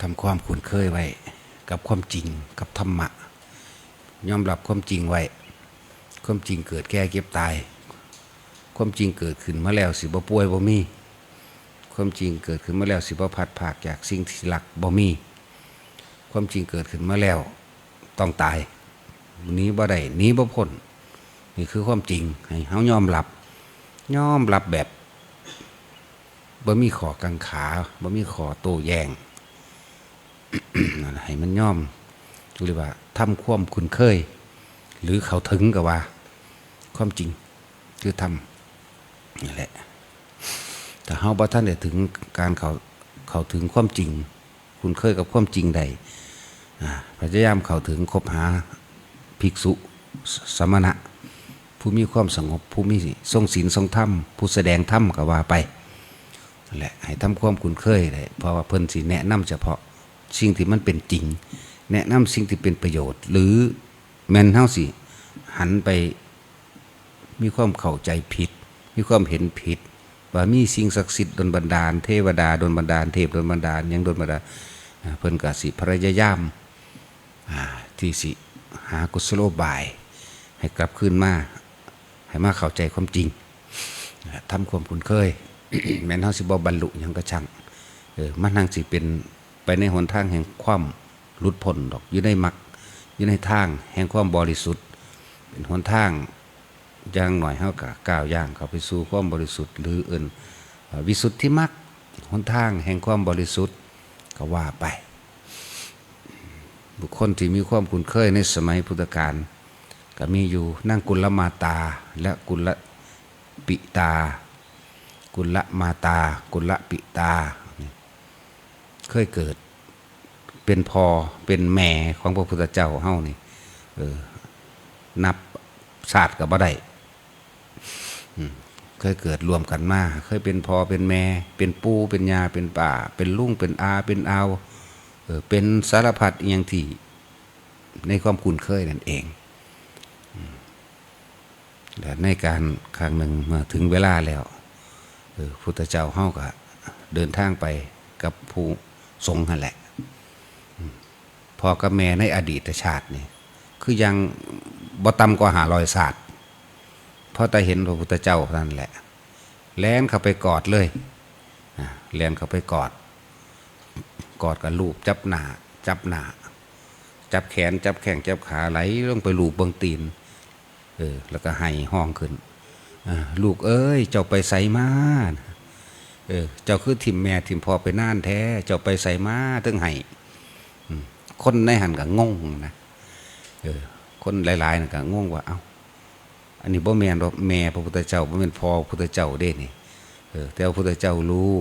ทำความคุ้นเคยไว้ กับความจริงกับธรรมะยอมรับความจริงไว้ ความจริงเกิดแก่เก็บตาย ความจริงเกิดขึ้นมาแล้วสิบ่ป่วยบ่มี ความจริงเกิดขึ้นมาแล้วสิบ่พัดภาคจากสิ่งที่รักบ่มี ความจริงเกิดขึ้นมาแล้วต้องตายนี้บ่ได้หนี้บ่พ้นนี่คือความจริงให้เฮายอมรับยอมรับแบบ บ่มีขอกังขาบ่มีขอโตแยงให้มันย่อมเรียกว่าทำความคุ้นเคย หรือเขาถึงกับว่า ความจริงคือทำนี่แหละแต่เฮาบ่ท่านได้ถึงการเขาเขาถึงความจริง คุณเคยกับความจริงใดพยายามเข้าถึงคบหาภิกษุสมณะ ผู้มีความสงบผู้มีทรงศีลทรงธรรมผู้แสดงธรรมก็ว่าไป แหละให้ทำความคุ้นเคยได้เพราะว่าเพิ่นสิแนะนำเฉพาะสิ่งที่มันเป็นจริง แนะนำสิ่งที่เป็นประโยชน์ หรือแม่นเฮาสิหันไปมีความเข้าใจผิด มีความเห็นผิด ว่ามีสิ่งศักดิ์สิทธิ์ดลบันดาล เทวดาดลบันดาล เทพดลบันดาลยังดลบันดาลเพิ่นก็สิพยายามที่สิหากุศโลบาย ให้กลับคืนมา ให้มาเข้าใจความจริงทำความคุ้นเคย แม้นเฮาสิบ่บรรลุหยังก็ช่างเออมันทางสิเป็นไปในหนทางแห่งความหลุดพ้นดอกอยู่ในมรรคอยู่ในทางแห่งความบริสุทธิ์ เป็นหนทางอย่างหน่อยเฮาก็ก้าวย่างเข้าไปสู่ความบริสุทธิ์ หรือเอิ้นวิสุทธิมรรคหนทางแห่งความบริสุทธิ์ก็ว่าไป บุคคลที่มีความคุ้นเคยในสมัยพุทธกาลก็มีอยู่นั่งกุลมาตาและกุลปิตา กุลมาตา กุลปิตา เคยเกิด เป็นพอเป็นแม่ของพระพุทธเจ้าเฮานี่เออนับศาสตร์กับบ่ได้เคยเกิดรวมกันมา เคยเป็นพอเป็นแม่ เป็นปูเป็นยาเป็นป่า เป็นลุงเป็นอา เป็นอาเออเป็นสารพัดอย่างที่ ในความคุ้นเคยนั่นเองและในการครั้งหนึ่งเมื่อถึงเวลาแล้ว เออพุทธเจ้าเฮาก็เดินทางไปกับผู้ทรงนั่นแหละพอกับแม่ในอดีตชาตินี่คือยังบ่ต่ำกว่าหาลอยศาสตร์เพราะแต่เห็นพระพุทธเจ้าท่านั้นแหละ แลนเข้าไปกอดเลยแลนเข้าไปกอด กอดกับลูกจับหนาจับหนาจับแขนจับแข้งจับขาไหลลงไปลูบเบงตีนเออแล้วก็ให้ห้องขึ้น ลูกเอ้ย เจ้าไปใส่มาเออเจ้าคือทิมแม่ทิมพ่อไปน่านแท้ เจ้าไปใส่มาถึงให้คนในหันก็งงนะเออคนหลายๆนั่นก็งงว่า เอ้าอันนี้บ่แม่นดอกแม่พระพุทธเจ้าบ่แม่นพ่อพระพุทธเจ้าเด้นี่เออแต่พระพุทธเจ้ารู้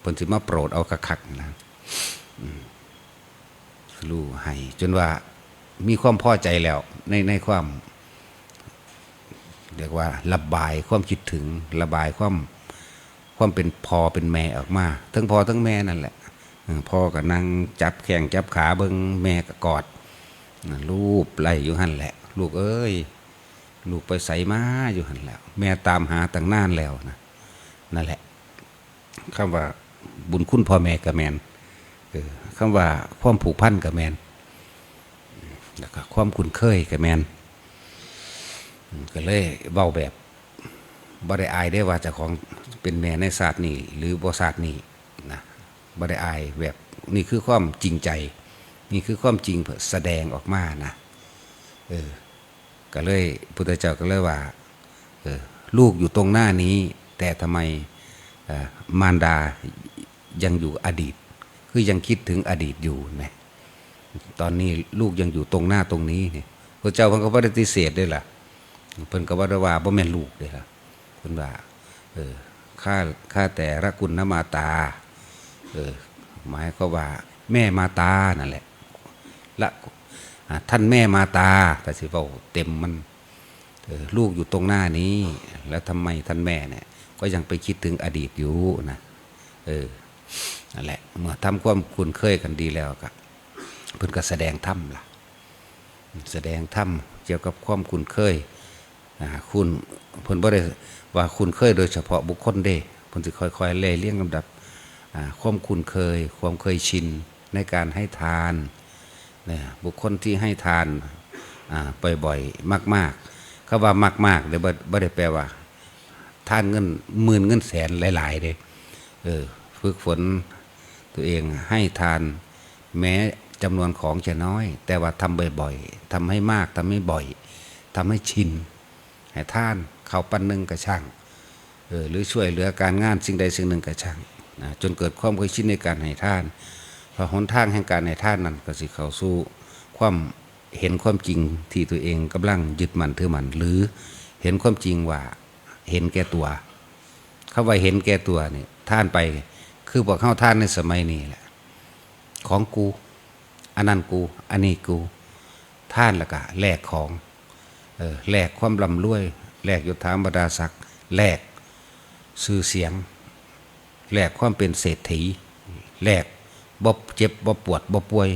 เพิ่นสิมาโปรดเอาคักนะรู้ให้จนว่ามีความพอใจแล้วในในความ เรียกว่า ระบายความคิดถึงระบายความความเป็นพ่อเป็นแม่ออกมาทั้งพ่อทั้งแม่นั่นแหละพ่อก็นั่งจับแข้งจับขาเบิ่งแม่ก็กอดน่ะรูปไล่อยู่หันแหละ ลูกเอ้ย ลูกไปใส่มาอยู่หันแล้ว แม่ตามหาตั้งนานแล้วนะนั่นแหละคำว่าบุญคุณพ่อแม่กับแมนเออคำว่าความผูกพันกับแมนแล้วก็ความคุ้นเคยกับแมน ก็เลยเบาแบบบ่ได้อายได้ว่าจะของเป็นแม่ในศาสตร์นี้หรือบศาสตร์นี้นะบ่ได้อายแบบนี่คือความจริงใจ นี่คือความจริงแสดงออกมานะเออก็เลยพุทธเจ้าก็เลยว่าเออลูกอยู่ตรงหน้านี้ แต่ทำไมออมารดายังอยู่อดีต คือยังคิดถึงอดีตอยู่ไหมตอนนี้ลูกยังอยู่ตรงหน้าตรงนี้เนี่ยพระเจ้าเพิ่นก็ปฏิเสธด้วยล่ะ เพิ่นก็บ่ได้ว่าบ่แม่นลูกเด้ล่ะเพิ่นว่าเออข้าข้าแต่ระคุณนมาตาเออหมายก็ว่า แม่มาตานั่นแหละละท่านแม่มาตาแต่สิเว่าเต็มมันลูกอยู่ตรงหน้านี้ แล้วทำไมท่านแม่เนี่ย ก็ยังไปคิดถึงอดีตอยู่นะเออนั่นแหละ เมื่อทำความคุ้นเคยกันดีแล้วก็เพิ่นก็แสดงธรรมล่ะ แสดงธรรมเกี่ยวกับความคุ้นเคย คุณเพิ่นบ่ได้ว่าคุ้นเคยโดยเฉพาะบุคคลเด้เพิ่นสิค่อยๆเล่เลี้ยงลำดับความคุ้นเคย ความเคยชินในการให้ทานเนี่ยบุคคลที่ให้ทานบ่อยๆมากๆเขาว่ามากๆเดี๋ยวบ่ได้แปลว่าทานเงินหมื่นเงินแสนหลายๆเลยเออฝึกฝนตัวเองให้ทาน แม้จำนวนของจะน้อย แต่ว่าทำบ่อยๆทำให้มากทำให้บ่อยทำให้ชิน ให้ท่านเขาปันหนึ่งกระช่างเออหรือช่วยเหลือการงานสิ่งใดสิ่งหนึ่งกระช่างนะจนเกิดความเคยชินในการให้ท่านพอหนทางแห่งการให้ท่านนั้นก็สิเข้าสู่ความเห็นความจริงที่ตัวเองกำลังยึดมันถือมัน หรือเห็นความจริงว่าเห็นแก่ตัวคำว่าเห็นแก่ตัวนี่ท่านไปคือบอกเข้าท่านในสมัยนี้แหละ ของกู อันนั้นกู อันนี้กู ท่านละกะแลกของ เออแลกความร่ำรวยแหลกยศถาบรรดาศักดิ์แลกชื่อเสียงแหลกความเป็นเศรษฐีแหลกบ่เจ็บบ่ปวดบ่ป่วย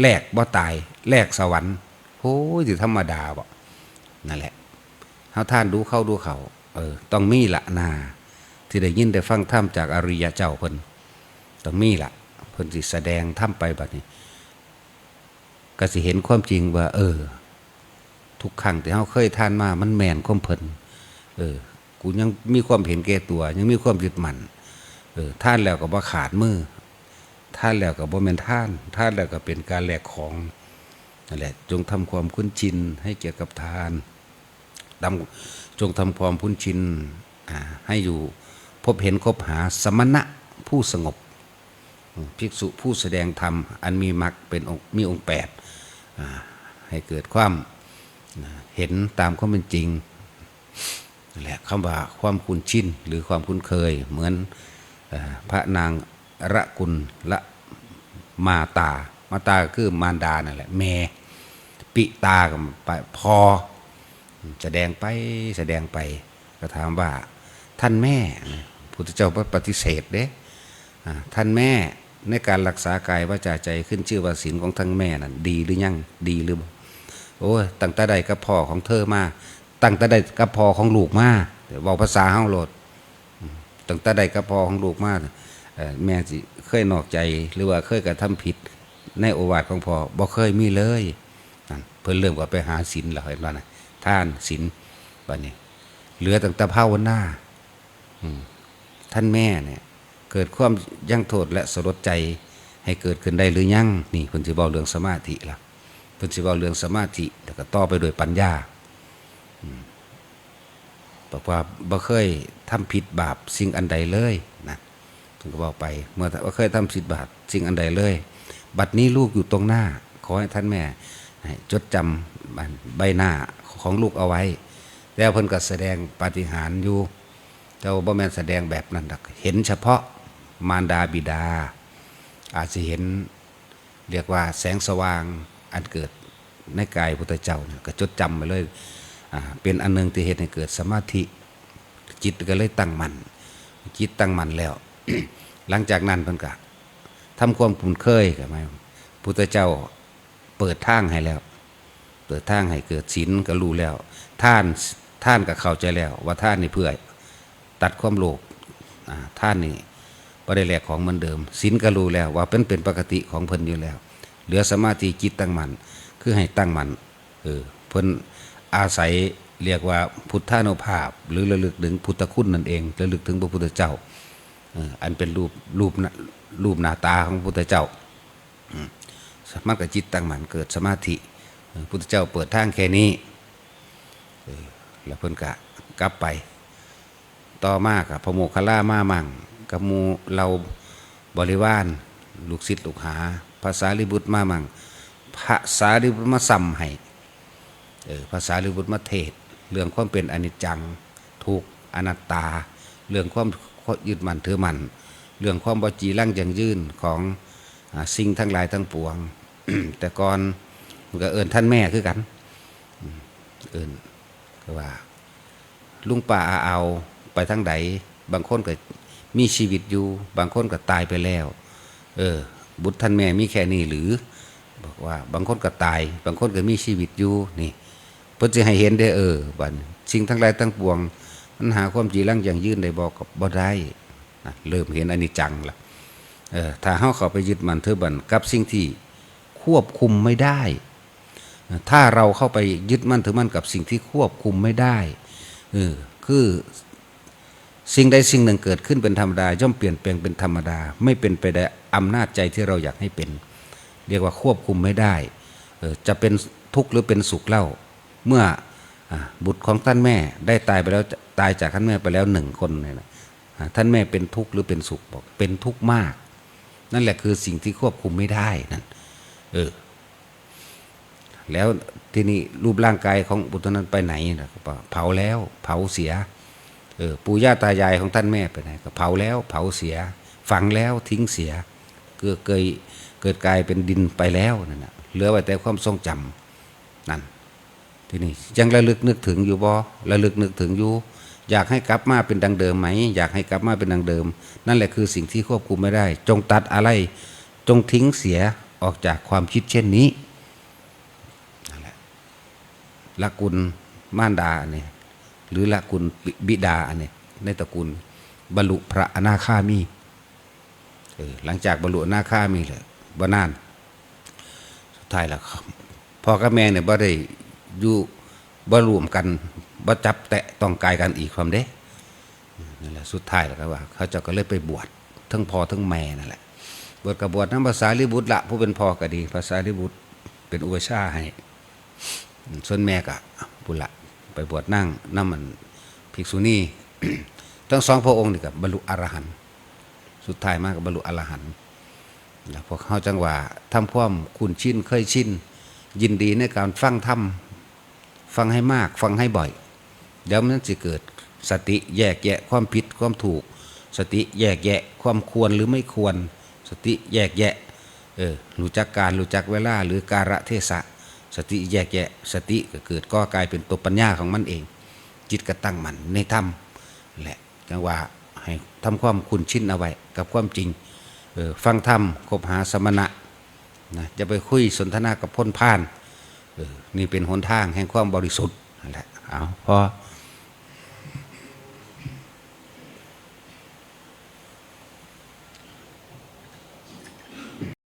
แหลกบ่ตายแหลกสวรรค์โอ้ยสิธรรมดาบ่นั่นแหละเฮาท่านดูเข้าดูเขาเออต้องมีละนาที่ได้ยินได้ฟังธรรมจากอริยเจ้าเพิ่นต้องมีละเพิ่นสิแสดงธรรมไปบัดนี้ก็สิเห็นความจริงว่า เออ ทุกครั้งที่เขาเคยทานมา มันแมนความเพลินเออ กูยังมีความเห็นแก่ตัว ยังมีความยึดมั่นเออท่านแล้วก็บ่ขาดมือท่านแล้วก็บ่แมนท่านท่านแล้วก็เป็นการแหลกของนั่นแหละ จงทำความคุ้นชินให้เกี่ยวกับทานดำจงทำความคุ้นชินอ่าให้อยู่พบเห็นคบหาสมณะผู้สงบภิกษุผู้แสดงธรรม อันมีมรรคเป็นองค์มีองค์แปดให้เกิดความ เห็นตามความเป็นจริงนั่นแหละคำว่าความคุ้นชินหรือความคุ้นเคย เหมือนพระนางระกุลละมาตา มาตาคือมารดานั่นแหละแม่ปิตากับไปพอ แสดงไปแสดงไปก็ถามว่าท่านแม่พุทธเจ้าปฏิเสธเด้ท่านแม่ในการรักษากายวาจาใจขึ้นชื่อว่าศีลของทั้งแม่นั่นดีหรือยังดีหรือ โอ้ยตั้งแต่ใดกับพ่อของเธอมาตั้งแต่ใดกับพ่อของลูกมาเดี๋ยวบอกภาษาเฮาโลดตั้งแต่ใดกับพ่อของลูกมาแม่สิเคยนอกใจหรือว่าเคยกระทำผิดในโอวาทของพ่อบ่เคยมีเลยเพิ่นเริ่มว่าไปหาศีลแล้วเห็นบ่นะท่านศีลบัดนี้ เหลือตั้งแต่ภาวนาท่านแม่เนี่ย เกิดความยั่งโทษและสลดใจให้เกิดขึ้นได้หรือยังนี่เพิ่นสิเว้าเรื่องสมาธิล่ะ เพิ่นสิว้าเรื่องสมาธิแต่ก็ต่อไปโดยปัญญาบอกว่าบ่เคยทำผิดบาปสิ่งอันใดเลยนะเพิ่นก็บอกไป เมื่อว่เคยทำผิดบาปสิ่งอันใดเลย บัดนี้ลูกอยู่ตรงหน้า ขอให้ท่านแม่ จดจำใบหน้าของลูกเอาไว้ แล้วเพิ่นก็แสดงปาฏิหาริย์อยู่แต่ว่าบ่แม่นแสดงแบบนั้นดอกเห็นเฉพาะมารดาบิดา อาจจะเห็นเรียกว่าแสงสว่าง อันเกิดในกายพุทธเจ้าก็จดจำไปเลยเป็นอันหนึ่งที่เหตุให้เกิดสมาธิจิตก็เลยตั้งมัน่นจิตตั้งมั่นแล้ว หลังจากนั้นเพิ่นก็ทำความคุ้นเคยกับไมาพุทธเจ้าเปิดทางให้แล้ว เปิดทางให้เกิดศีลก็รู้แล้ว ท่านท่านก็เข้าใจแล้ว ว่าท่านนี่เพื่อตัดความโลภท่านนี่บ่ได้แลกของเหมือนเดิมศีลก็รู้แล้ว ว่าเป็นเป็นปกติของเพิ่นอยู่แล้ว เหลือสมาธิจิตตั้งมั่นคือให้ตั้งมั่นเออเพิ่นอาศัยเรียกว่าพุทธานุภาพ หรือระลึกถึงพุทธคุณนั่นเองระลึกถึงพระพุทธเจ้าอันเป็นรูปรูปรูปหน้าตาของพระพุทธเจ้าอืมมันก็จิตตั้งมั่นเกิดสมาธิพุทธเจ้าเปิดทางแค่นี้แล้วเพิ่นก็กลับไป ต่อมากับพระโมคคัลลามามั่งกับมูเราบริวารลูกศิษย์ลูกหา ภาษาลิบุตรมามังภาษาลิบุตรมาซ้ำให้เออภาษาลิบุตรมาเทศ เรื่องความเป็นอนิจจังทุกอนัตตา เรื่องความยึดมั่นถือมั่นเรื่องความบจีร่างยังยืนของอสิ่งทั้งหลายทั้งปวง แต่ก่อนก็เอินท่านแม่คือกันเอินก็ว่า ลุงป่าอาเอาไปทั้งใดบางคนก็มีชีวิตอยู่ บางคนก็ตายไปแล้ว เออ บุตรท่านแม่มีแค่นี้หรือ บอกว่าบางคนก็ตาย บางคนก็มีชีวิตอยู่นี่เพื่อจะให้เห็นได้เออบัดสิ่งทั้งหลายทั้งปวงมันหาความจีรังอย่างยืนได้บอกกับบ่ได้นะเริ่มเห็นอนิจจังละเออถ้าเฮาเข้าไปยึดมันถือบันกับสิ่งที่ควบคุมไม่ได้ ถ้าเราเข้าไปยึดมั่นถือมั่นกับสิ่งที่ควบคุมไม่ได้เออคือ สิ่งใดสิ่งหนึ่งเกิดขึ้นเป็นธรรมดา ย่อมเปลี่ยนแปลงเป็นธรรมดา ไม่เป็นไปได้อำนาจใจที่เราอยากให้เป็น เรียกว่าควบคุมไม่ได้จะเป็นทุกข์หรือเป็นสุขเล่า เมื่ออบุตรของท่านแม่ได้ตายไปแล้วตายจากท่านแม่ไปแล้วหนึ่งคนเนี่ยนะท่านแม่เป็นทุกข์หรือเป็นสุขบอกเป็นทุกข์มาก นั่นแหละคือสิ่งที่ควบคุมไม่ได้นั่นเออแล้วทีนี้รูปร่างกายของบุตรนั้นไปไหนนะเผาแล้วเผาเสีย เออปู่ย่าตายายของท่านแม่ไปไหนก็เผาแล้ว เผาเสีย ฝังแล้วทิ้งเสียเกิดเกยเกิดกลายเป็นดินไปแล้วนั่นนะเหลือไว้แต่ความทรงจำนั่นทีนี้ยังระลึกนึกถึงอยู่บ่ระลึกนึกถึงอยู่อยากให้กลับมาเป็นดังเดิมไหม อยากให้กลับมาเป็นดังเดิม นั่นแหละคือสิ่งที่ควบคุมไม่ได้ จงตัดอะไร จงทิ้งเสียออกจากความคิดเช่นนี้นั่นแหละละกุลม่านดาเนี่ย หรือละกุลบิบิดาเนี่ยในตระกูลบรรลุพระอนาคามีหลังจากบรรลุอนาคามีเลยบ่นานสุดท้ายแล้วครับพ่อกับแม่เนี่ยบ่ได้อยู่บ่รวมกันบ่จับแตะต้องกายกันอีกความเด้นั่นแหละสุดท้ายแล้วก็ว่า เขาเจ้าก็เลยไปบวชทั้งพ่อทั้งแม่นั่นแหละบวชกับบวชน้ำภาษาลิบุตรละผู้เป็นพ่อก็ดี ภาษาลิบุตรเป็นอุปชาให้ ส่วนแม่ก็บุละ ไปบวชนั่งน้ำมันภิกษุณีทั้งสองพระองค์นี่กับบรรลุอรหันต์สุดท้ายมากกับบรรลุอรหันต์แล้วพวกเขาจังหว่าทำความคุ้นชินเคยชินยินดีในการฟังธรรมฟังให้มากฟังให้บ่อย เดี๋ยวมันจะเกิดสติแยกแยะความผิดความถูก สติแยกแยะความควรหรือไม่ควร สติแยกแยะเออรู้จักการรู้จักเวลาหรือการะเทศะ สติแยกแยะ สติก็เกิดก็กลายเป็นตัวปัญญาของมันเอง จิตก็ตั้งมันในธรรมแหละจังว่าให้ทำความคุ้นชินเอาไว้ กับความจริงออฟังธรรมคบหาสมณะนะจะไปคุยสนทนากับพ้นผ่านออนี่เป็นหนทางแห่งความบริสุทธิ์แหละเอาพอ